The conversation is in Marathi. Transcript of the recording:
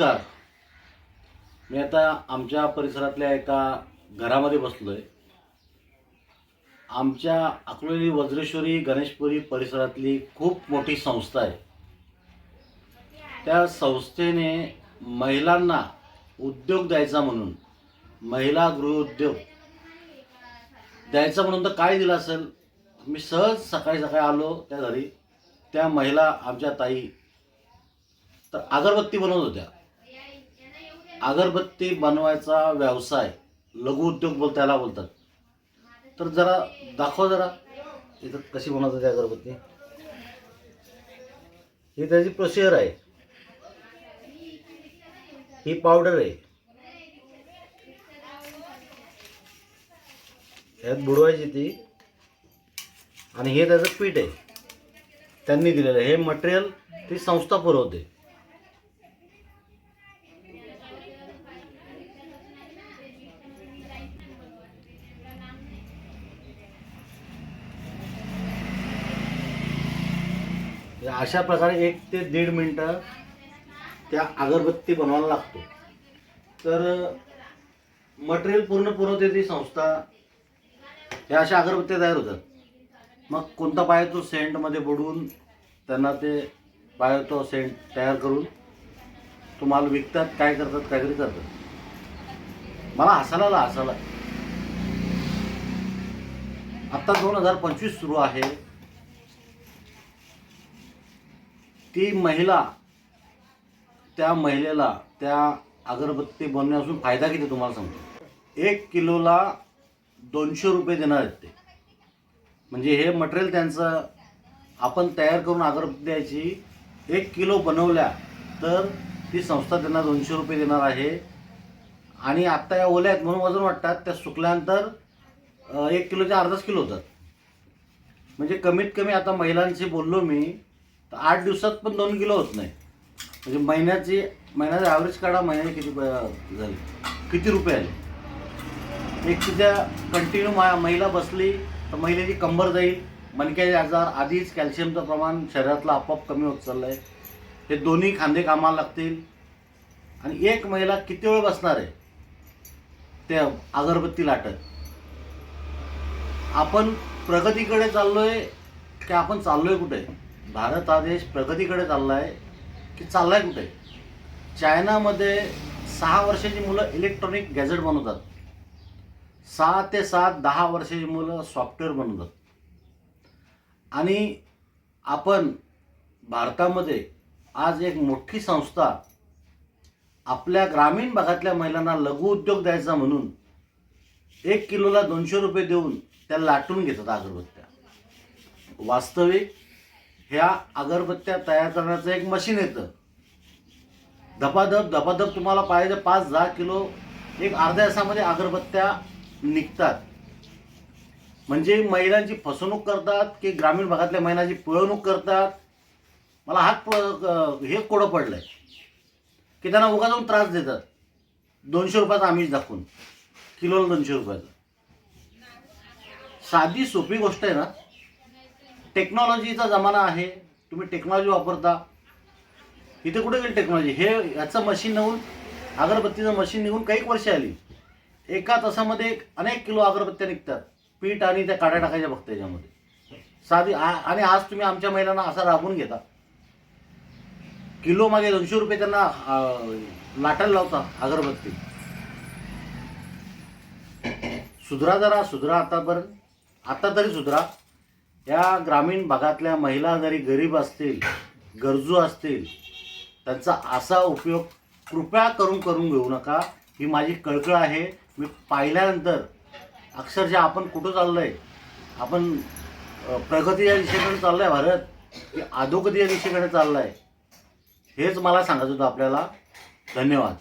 नमस्कार. मी आता आमच्या परिसरातल्या एका घरामध्ये बसलो आहे आमच्या अकलोली वज्रेश्वरी गणेशपुरी परिसरातली खूप मोठी संस्था आहे. त्या संस्थेने महिलांना उद्योग द्यायचा म्हणून महिला गृहउद्योग द्यायचा म्हणून तर काय दिलं असेल? मी सहज सकाळी सकाळी आलो त्या घरी. त्या महिला आमच्या ताई तर अगरबत्ती बनवत होत्या. अगरबत्ती बनवायचा व्यवसाय लघुउद्योग बोल त्याला बोलतात. तर जरा दाखव जरा. इथं कशी बनवतात अगरबत्ती? ही त्याची प्रोसिजर आहे. ही पावडर आहे. यात बुडवायची ती. आणि हे त्याचं पीठ आहे. त्यांनी दिलेलं आहे. हे मटेरियल ती संस्था पुरवते. अशा प्रकारे एक ते दीड मिनटं त्या अगरबत्ती बनवायला लागतो. तर मटेरियल पूर्ण पुरवते ती संस्था. ह्या अशा अगरबत्त्या तयार होतात. मग कोणता पाहिजे तो सेंटमध्ये बुडवून त्यांना ते पाहिजे तो सेंट तयार करून तुम्हाला विकतात काय करतात काहीतरी करतात. मला हसायला आला हसायला. आत्ता दोन हजार पंचवीस सुरू आहे. ती महिला त्या महिलेला त्या अगरबत्ती बनवण्यापासून फायदा किती तुम्हाला सांगतो? एक किलोला दोनशे रुपये देणार आहेत ते. म्हणजे हे मटेरियल त्यांचं आपण तयार करून अगरबत्ती द्यायची. एक किलो बनवल्या तर ती संस्था त्यांना दोनशे रुपये देणार आहे. आणि आत्ता या ओल्या आहेत म्हणून वजन वाटतात त्या सुकल्यानंतर एक किलोचे अर्धाच किलो होतात. म्हणजे कमीत कमी आता महिलांशी बोललो मी तर आठ दिवसात पण दोन किलो होत नाही. म्हणजे महिन्याची महिन्याचा ॲव्हरेज काढा महिन्याचे किती झाले? किती रुपये आले? एक तिच्या कंटिन्यू मा महिला बसली तर महिलेची कंबर जाईल. मणक्याचे आजार आधीच कॅल्शियमचं प्रमाण शरीरातलं आपोआप कमी होत चाललं आहे हे दोन्ही खांदे कामाला लागतील. आणि एक महिला किती वेळ बसणार आहे? त्या अगरबत्ती लाटत. आपण प्रगतीकडे चाललो आहे की आपण चाललो आहे कुठे? भारत हा देश प्रगतीकडे चाललाय की चाललाय कुठे? चायनामध्ये सहा वर्षाची मुलं इलेक्ट्रॉनिक गॅजेट बनवतात. सहा ते सात दहा वर्षाची मुलं सॉफ्टवेअर बनवतात. आणि आपण भारतामध्ये आज एक मोठी संस्था आपल्या ग्रामीण भागातल्या महिलांना लघु उद्योग द्यायचा म्हणून एक किलोला दोनशे रुपये देऊन त्या लाटून घेतात अगरबत्त्या. वास्तविक ह्या अगरबत्त्या तयार करण्याचं एक मशीन येतं. धपाधप धपाधप तुम्हाला पाहिजे पाच दहा किलो एक अर्ध्या तासामध्ये अगरबत्त्या निघतात. म्हणजे महिलांची फसवणूक करतात की ग्रामीण भागातल्या महिलांची पिळवणूक करतात? मला हात हे कोडं पडलंय. की त्यांना उगा जाऊन त्रास देतात. दोनशे रुपयाचा आमिष दाखवून. किलोला दोनशे रुपयाचा. साधी सोपी गोष्ट आहे ना टेक्नॉलॉजीचा जमाना आहे. तुम्ही टेक्नॉलॉजी वापरता. इथे कुठे गेली टेक्नॉलॉजी? हे याचं मशीन निघून अगरबत्तीचं मशीन निघून काही वर्ष आली. एका तासामध्ये अनेक किलो अगरबत्त्या निघतात. पीठ आणि त्या काड्या टाकायच्या फक्त याच्यामध्ये. साधी आ- आणि आज तुम्ही आमच्या महिलांना असा राबून घेता. किलो मागे दोनशे रुपये त्यांना लाटायला लावता अगरबत्ती. सुधरा जरा सुधरा आतापर्यंत. आता तरी सुधरा. या ग्रामीण भागातल्या महिला जरी गरीब असतील गरजू असतील त्यांचा असा उपयोग कृपया करून करून घेऊ नका. ही माझी कळकळ आहे. मी पाहिल्यानंतर अक्षरशः आपण कुठं चाललो आहे आपण प्रगतीच्या दिशेकडे चाललो आहे भारत की अधोगतीच्या दिशेकडे चाललो आहे हेच मला सांगायचं होतं आपल्याला. धन्यवाद.